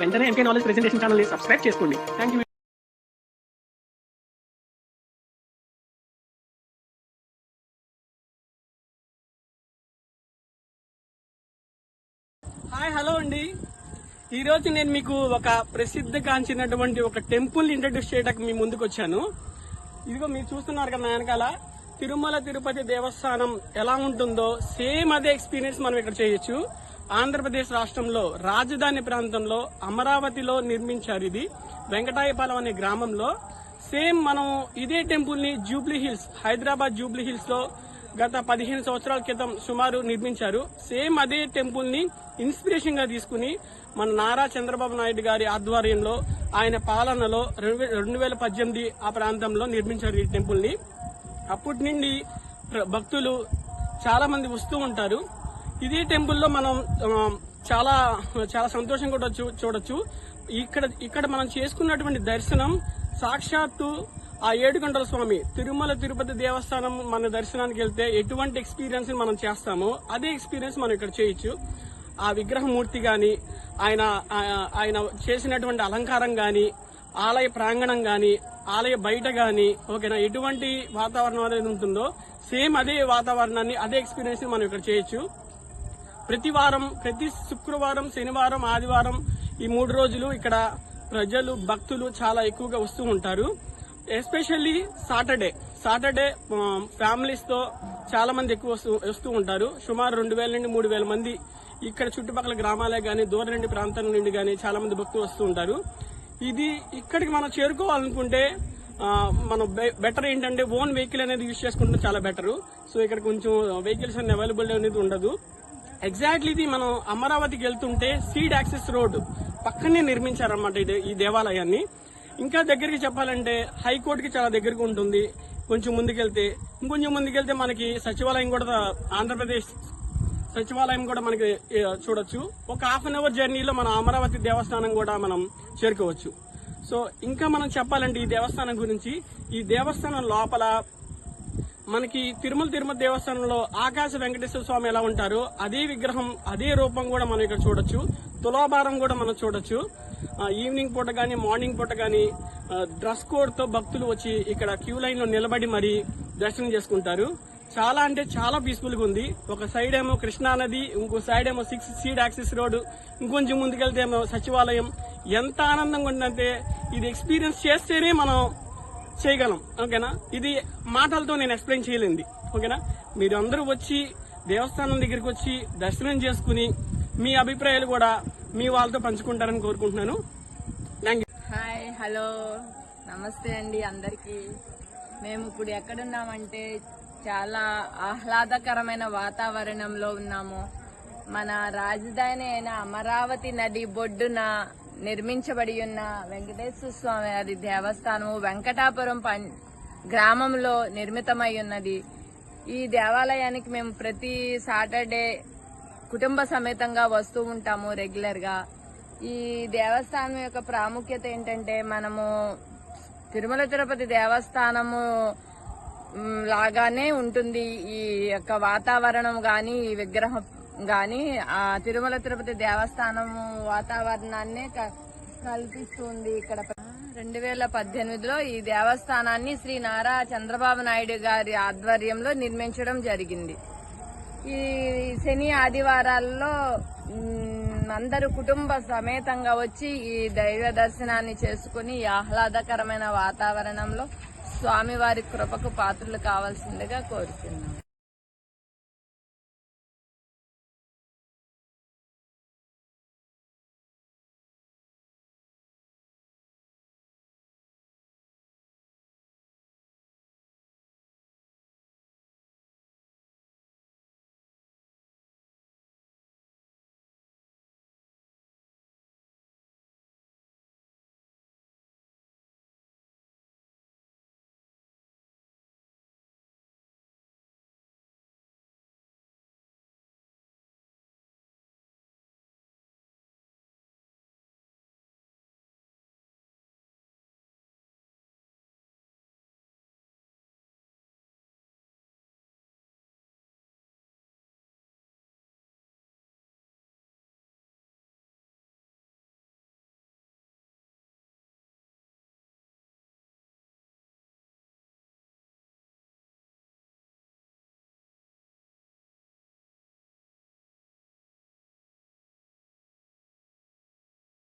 వెంటనే MK knowledge presentation ఛానల్ని subscribe చేసుకోండి. థ్యాంక్ యూ హాయ్ హలో అండి. ఈ రోజు నేను మీకు ఒక ప్రసిద్ధ కాంచినటువంటి ఒక టెంపుల్ ఇంట్రడ్యూస్ చేయడానికి మీ ముందుకు వచ్చాను. ఇదిగో మీరు చూస్తున్నారు కదా నా వెనకాల తిరుమల తిరుపతి దేవస్థానం ఎలా ఉంటుందో సేమ్ అదే ఎక్స్పీరియన్స్ మనం ఇక్కడ చేయొచ్చు. ఆంధ్రప్రదేశ్ రాష్ట్రంలో రాజధాని ప్రాంతంలో అమరావతిలో నిర్మించారు ఇది. వెంకటాయపాలెం అనే గ్రామంలో సేమ్ మనం ఇదే టెంపుల్ని జూబ్లీ హిల్స్ హైదరాబాద్ జూబ్లీ హిల్స్లో గత పదిహేను సంవత్సరాల క్రితం సుమారు నిర్మించారు. సేమ్ అదే టెంపుల్ని ఇన్స్పిరేషన్గా తీసుకుని మన నారా చంద్రబాబు నాయుడు గారి ఆధ్వర్యంలో ఆయన పాలనలో రెండు వేల పద్దెనిమిది ఆ ప్రాంతంలో నిర్మించారు ఈ టెంపుల్ని. అప్పటి నుండి ప్ర- భక్తులు చాలా మంది వస్తూ ఉంటారు. ఇదే టెంపుల్లో మనం చాలా చాలా సంతోషం కూడా చూ- చూడొచ్చు. ఇక్కడ ఇక్కడ మనం చేసుకున్నటువంటి దర్శనం సాక్షాత్తు ఆ ఏడుకొండల స్వామి తిరుమల తిరుపతి దేవస్థానం మన దర్శనానికి వెళ్తే ఎటువంటి ఎక్స్పీరియన్స్ మనం చేస్తామో అదే ఎక్స్పీరియన్స్ మనం ఇక్కడ చేయొచ్చు. ఆ విగ్రహమూర్తి గాని ఆయన ఆయన చేసినటువంటి అలంకారం గాని ఆలయ ప్రాంగణం గాని ఆలయ బయట గాని ఓకేనా ఎటువంటి వాతావరణం అనేది ఉంటుందో సేమ్ అదే వాతావరణాన్ని అదే ఎక్స్పీరియన్స్ మనం ఇక్కడ చేయొచ్చు. ప్రతి వారం ప్రతి శుక్రవారం శనివారం ఆదివారం ఈ మూడు రోజులు ఇక్కడ ప్రజలు భక్తులు చాలా ఎక్కువగా వస్తూ ఉంటారు. Especially Saturday. సాటర్డే ఫ్యామిలీస్తో చాలా మంది ఎక్కువ వస్తూ వస్తూ ఉంటారు. సుమారు రెండు వేల నుండి మూడు వేల మంది ఇక్కడ చుట్టుపక్కల గ్రామాలే కానీ దూరం నుండి ప్రాంతాల నుండి కానీ చాలా మంది భక్తులు వస్తూ ఉంటారు. ఇది ఇక్కడికి మనం చేరుకోవాలనుకుంటే మనం బెటర్ ఏంటంటే ఓన్ వెహికల్ అనేది యూజ్ చేసుకుంటే చాలా బెటర్. సో ఇక్కడ కొంచెం వెహికల్స్ అన్ని అవైలబుల్ అనేది ఉండదు. ఎగ్జాక్ట్లీ ఇది మనం అమరావతికి వెళ్తుంటే సీడ్ యాక్సెస్ రోడ్ పక్కనే నిర్మించారన్నమాట ఇది ఈ దేవాలయాన్ని. ఇంకా దగ్గరికి చెప్పాలంటే హైకోర్టుకి చాలా దగ్గరగా ఉంటుంది. కొంచెం ముందుకెళ్తే ఇంకొంచెం ముందుకెళ్తే మనకి సచివాలయం కూడా ఆంధ్రప్రదేశ్ సచివాలయం కూడా మనకి చూడొచ్చు. ఒక హాఫ్ అన్ అవర్ జర్నీలో మన అమరావతి దేవస్థానం కూడా మనం చేరుకోవచ్చు. సో ఇంకా మనం చెప్పాలంటే ఈ దేవస్థానం గురించి ఈ దేవస్థానం లోపల మనకి తిరుమల తిరుమల దేవస్థానంలో ఆకాశ వెంకటేశ్వర స్వామి ఎలా ఉంటారో అదే విగ్రహం అదే రూపం కూడా మనం ఇక్కడ చూడొచ్చు. తులాభారం కూడా మనం చూడొచ్చు. ఈవినింగ్ పూట కానీ మార్నింగ్ పూట కానీ డ్రెస్ కోడ్తో భక్తులు వచ్చి ఇక్కడ క్యూ లైన్లో నిలబడి మరి దర్శనం చేసుకుంటారు. చాలా అంటే చాలా పీస్ఫుల్గా ఉంది. ఒక సైడ్ ఏమో కృష్ణా నది ఇంకో సైడ్ ఏమో సిక్స్ సీడ్ యాక్సిస్ రోడ్ ఇంకొంచెం ముందుకెళ్తే ఏమో సచివాలయం. ఎంత ఆనందంగా ఉందంటే ఇది ఎక్స్పీరియన్స్ చేస్తేనే మనం చేయగలం. ఓకేనా? ఇది మాటలతో నేను ఎక్స్ప్లెయిన్ చేయలేంది. ఓకేనా? మీరు అందరూ వచ్చి దేవస్థానం దగ్గరికి వచ్చి దర్శనం చేసుకుని మీ అభిప్రాయాలు కూడా మీ వాళ్ళతో పంచుకుంటారని కోరుకుంటున్నాను. Thank you hi hello. నమస్తే అండి అందరికీ. మేము ఇప్పుడు ఎక్కడున్నామంటే చాలా ఆహ్లాదకరమైన వాతావరణంలో ఉన్నాము. మన రాజధాని అయిన అమరావతి నది బొడ్డున నిర్మించబడి ఉన్న వెంకటేశ్వర స్వామి వారి దేవస్థానము వెంకటాపురం పం- గ్రామంలో నిర్మితమై ఉన్నది ఈ దేవాలయానికి మేము ప్రతి సాటర్డే కుటుంబ సమేతంగా వస్తూ ఉంటాము రెగ్యులర్గా. ఈ దేవస్థానం యొక్క ప్రాముఖ్యత ఏంటంటే మనము తిరుమల తిరుపతి దేవస్థానము లాగానే ఉంటుంది ఈ యొక్క వాతావరణం కానీ ఈ విగ్రహం కానీ ఆ తిరుమల తిరుపతి దేవస్థానం వాతావరణాన్ని క- కల్పిస్తుంది ఇక్కడ. రెండు వేల పద్దెనిమిదిలో ఈ దేవస్థానాన్ని శ్రీ నారా చంద్రబాబు నాయుడు గారి ఆధ్వర్యంలో నిర్మించడం జరిగింది. ఈ శని ఆదివారాల్లో మ్, అందరూ కుటుంబ సమేతంగా వచ్చి ఈ దైవ దర్శనాన్ని చేసుకుని ఆహ్లాదకరమైన వాతావరణంలో స్వామివారి కృపకు పాత్రలు కావాల్సిందిగా కోరుతున్నాం.